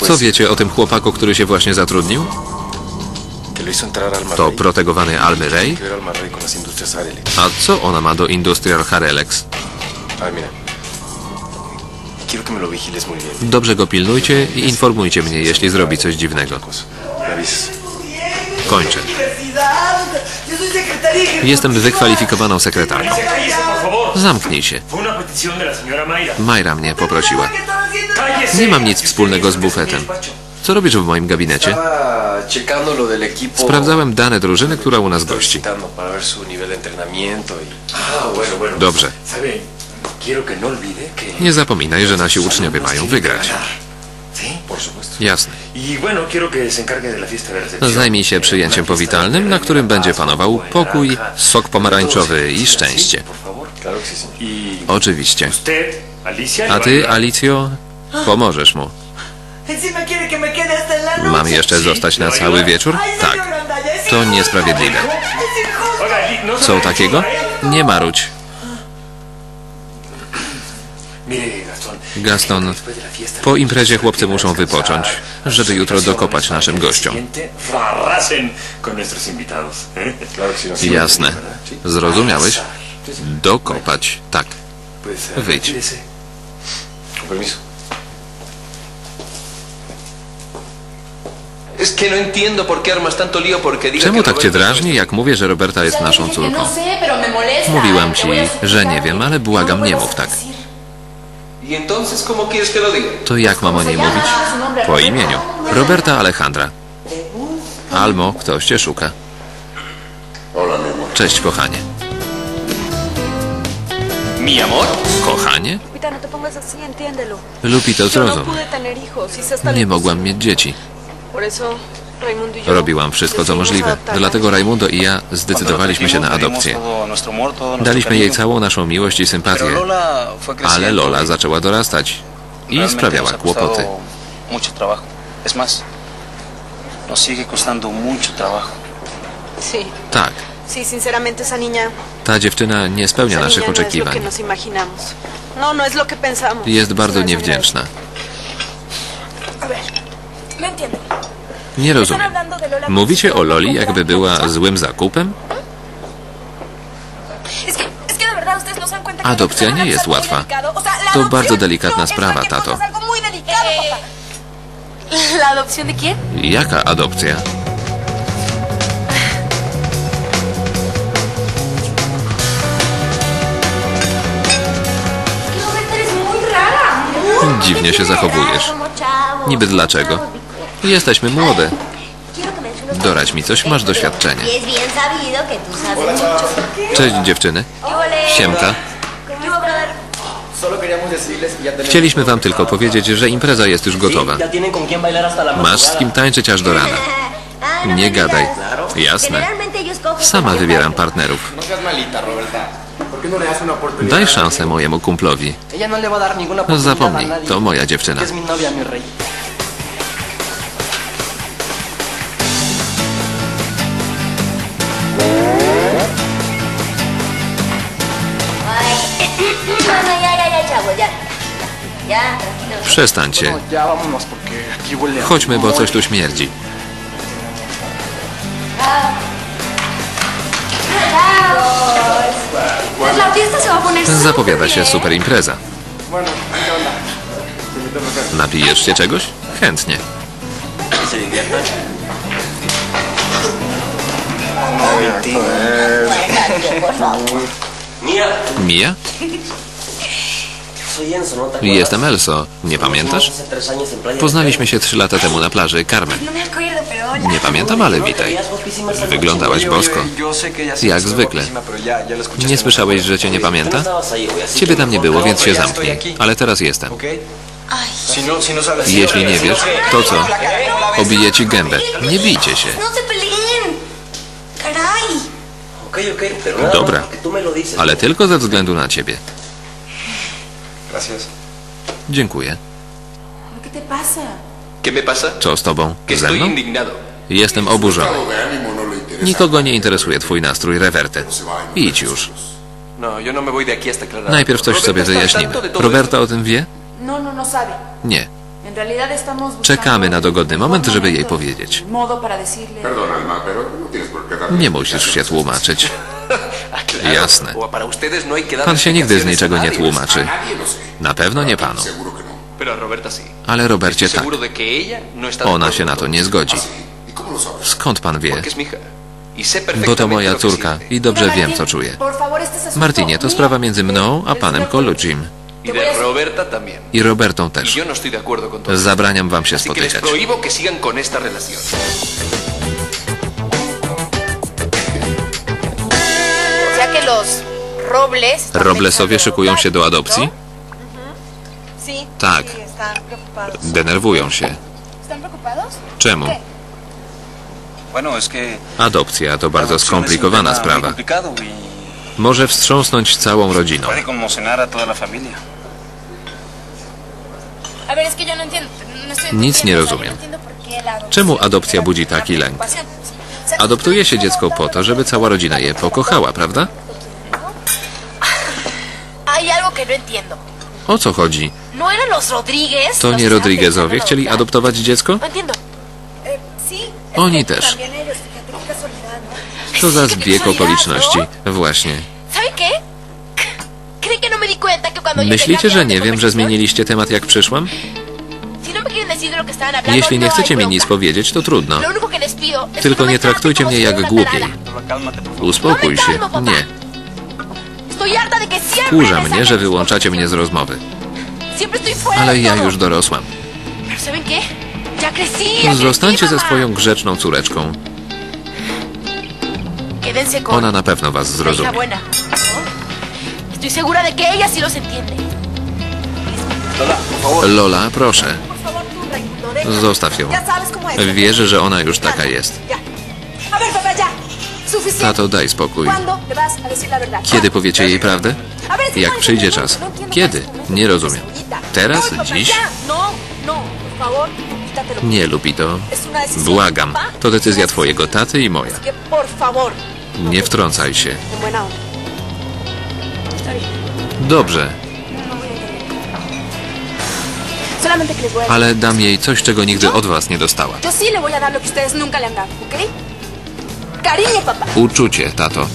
Co wiecie o tym chłopaku, który się właśnie zatrudnił? To protegowany Almy Ray? Que ver Alma Rey con las industrias Arelex. A co ona ma do Industrial Harelex? Dobrze go pilnujcie i informujcie mnie, jeśli zrobi coś dziwnego. Kończę. Jestem wykwalifikowaną sekretarką. Zamknij się. Majra mnie poprosiła. Nie mam nic wspólnego z bufetem. Co robisz w moim gabinecie? Sprawdzałem dane drużyny, która u nas gości. Dobrze. Nie zapominaj, że nasi uczniowie mają wygrać. Jasne. Y. Zajmij się przyjęciem powitalnym, na którym będzie panował pokój, sok pomarańczowy i szczęście. Y Oczywiście. Alicia... A ty. Alicjo, pomożesz mu. Mam jeszcze zostać na cały wieczór? Tak. To niesprawiedliwe. Ali, no Co takiego? Nie marudź. Gaston, po imprezie chłopcy muszą wypocząć, żeby jutro dokopać naszym gościom. Jasne. Zrozumiałeś? Dokopać. Tak. Wyjdź. no Czemu tak cię drażni, jak mówię, że Roberta jest naszą córką? No. Mówiłam ci, że nie wiem, ale błagam, no nie mów tak. To jak mam o niej mówić? Po imieniu. Roberta Alejandra. Almo, ktoś cię szuka. Cześć, kochanie. ¿Mi amor? Kochanie? Lupita, no zrozum. lo Nie mogłam mieć dzieci. Y Robiłam wszystko, co możliwe. Dlatego Raimundo i ja zdecydowaliśmy się na adopcję. Daliśmy jej całą naszą miłość i sympatię, ale Lola zaczęła dorastać i sprawiała kłopoty. Tak, ta dziewczyna nie spełnia naszych no oczekiwań. No, no. Jest bardzo niewdzięczna. A ver, no entiendo. Nie rozumiem. Mówicie o Loli, jakby była złym zakupem? No Adopcja nie jest łatwa. To bardzo delikatna no sprawa, tato. Jaka adopcja? Dziwnie się zachowujesz. Niby dlaczego? Jesteśmy młode. Doradź mi coś, masz doświadczenie. Cześć dziewczyny. Siemka. Chcieliśmy wam tylko powiedzieć, że impreza jest już gotowa. Masz z kim tańczyć aż do rana. Nie gadaj. Jasne. Sama wybieram partnerów. Daj szansę mojemu kumplowi. Zapomnij, to moja dziewczyna. Przestańcie. Chodźmy, bo coś tu śmierdzi. Zapowiada się super impreza. Napijesz się czegoś? Chętnie. Mija? Jestem Elso. Nie pamiętasz? Poznaliśmy się trzy lata temu na plaży Carmen. Nie pamiętam, ale witaj. Wyglądałaś bosko. Jak zwykle. Nie słyszałeś, że cię nie pamięta? Ciebie tam nie było, więc się zamknij. Ale teraz jestem. Jeśli nie wiesz, to co? Obiję ci gębę. Nie bijcie się. Dobra. Ale tylko ze względu na ciebie. Gracias. Dziękuję. ¿Qué te pasa? ¿Qué me pasa? Co z tobą? Que Ze estoy mną? indignado. Jestem oburzony. Nikogo nie interesuje twój nastrój rewerte. Idź już. No, yo no me voy de aquí hasta aclarar. Najpierw coś sobie Roberta está al wyjaśnimy. tanto de todo Roberta o tym wie? No, no, no sabe. Nie. En realidad estamos buscando Czekamy na dogodny moment, żeby jej powiedzieć. Modo para decirle. Perdona, Alma, pero no tienes por qué darle Nie musisz się tłumaczyć. Jasne. No Pan się nigdy z niczego nie tłumaczy. Na pewno nie panu. No. Ale Robercie tak. no Ona się na to nie zgodzi. ¿Y? Skąd pan wie? Y Bo to moja córka i dobrze wiem, co asunto Martinie, to sprawa między mną a panem Colucim. Y. I Robertą też. Zabraniam wam się spotykać. Roblesowie szykują się do adopcji? Tak. Denerwują się. Czemu? Adopcja to bardzo skomplikowana sprawa. y Może wstrząsnąć całą rodziną. no. No Nic nie rozumiem. no adopción Czemu adopcja budzi taki lęk? Adoptuje się dziecko po to, żeby cała rodzina je pokochała, prawda? O co chodzi? ¿No eran los Rodríguez? To nie pensando chcieli adoptować dziecko? Oni też. Casualidad, ¿no? To za zbieg okoliczności. ¿no? Właśnie. ¿Sabe qué? ¿Creen que no me di cuenta que cuando llegué Myślicie, że nie wiem, że zmieniliście temat jak przyszłam? Jeśli nie chcecie mi nic powiedzieć, to trudno. Tylko nie traktujcie mnie jak głupiej. Uspokój się. Nie. Wkurza mnie, że wyłączacie mnie z rozmowy. Ale ja już dorosłam. Ya Zostańcie ze swoją grzeczną córeczką. Ona na pewno was zrozumie. Lola, proszę, zostaw ją. Wierzę, że ona już taka jest. Tato, daj spokój. Kiedy powiecie jej prawdę? Jak przyjdzie czas. Kiedy? Nie rozumiem. Teraz? Dziś? Nie lubi to. Błagam. To decyzja twojego taty i moja. Nie wtrącaj się. Dobrze, ale dam jej coś, czego nigdy od was nie dostała. Uczucie, tato.